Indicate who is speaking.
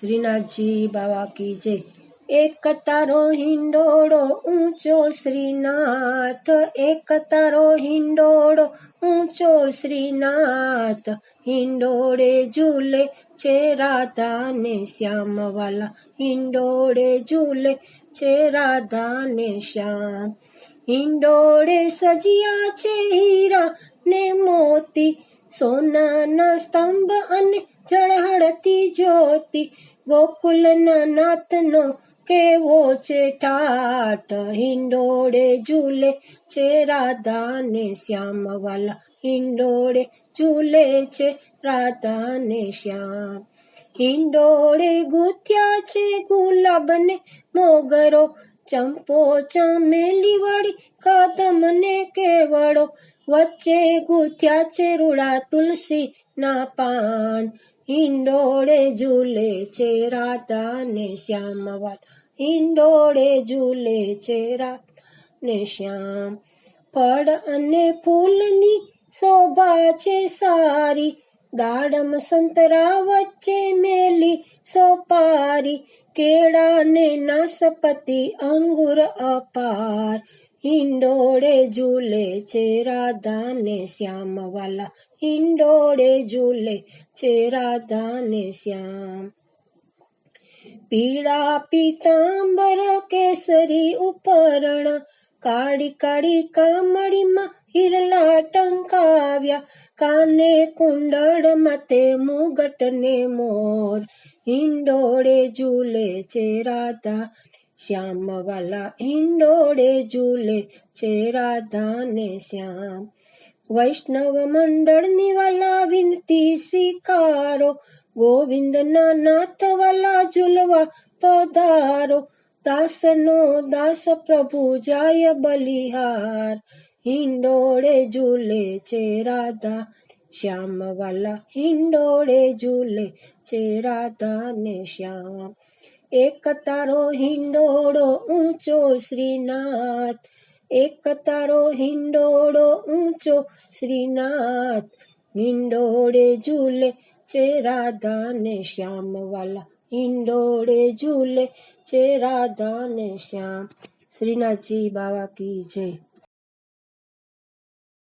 Speaker 1: શ્રીનાથજી બાવા કી જય. એક તારો હિંડોળો ઊંચો શ્રીનાથ. એક તારો હિંડોળો ઊંચો શ્રીનાથ. હિંડોળે ઝૂલે છે રાધા ને શ્યામવાલા. હિંડોળે ઝૂલે છે રાધા ને શ્યામ. હિંડોળે સજિયા છે હીરા ને મોતી. સોનાના સ્તંભ અને ઝળહળતી જ્યોતિ ગોકુલના નાથનો કેવો છે ઠાટ હિંડોળે ઝૂલે છે રાધા ને શ્યામવાલા હિંડોળે ઝૂલે છે રાધા ને શ્યામ હિંડોળે ગુથ્યા છે ગુલાબ ને મોગરો ચંપો ચમેલી વળી કદમ ને કેવડો વચ્ચે ગુથ્યા છે રૂડા તુલસી ના પાન હિંડોળે ઝૂલે છે રાધા ને શ્યામવાલ હિંડોળે ઝૂલે છે રાધા ને શ્યામ. ફળ અને ફૂલની શોભા છે સારી. દાડમ સંતરા વચ્ચે મેલી સોપારી. કેળા ને નાસપતિ અંગુર અપાર. હિંડોળે ઝૂલે છે રાધા ને શ્યામવાલા. હિંડોળે ઝૂલે છે રાધા ને શ્યામ. પીળા પીતાંબર કેસરી ઉપરણ. કાળી કાળી કામડીમાં હિરલા ટંકાવ્યા. કાને કુંડળ મતે મુગટ ને મોર. હિંડોળે ઝૂલે છે રાધા. શ્યામવાલા હિંડોળે ઝૂલે છે રાધાને શ્યામ વૈષ્ણવ મંડળની વાલા વિનતી સ્વીકારો ગોવિંદના નાથ વાલા ઝૂલવા પધારો દાસનો દાસ પ્રભુ જાય બલિહાર હિંડોળે ઝૂલે છે રાધા શ્યામવાલા હિંડોળે ઝૂલે છે રાધા ને શ્યામ એક તારો હિંડોળો ઊંચો શ્રીનાથ. એક તારો હિંડોળો ઊંચો શ્રીનાથ. હિંડોળે ઝૂલે છે રાધા ને શ્યામવાલા. હિંડોળે ઝૂલે છે રાધા ને શ્યામ. શ્રીનાથજી બાવા કી જય.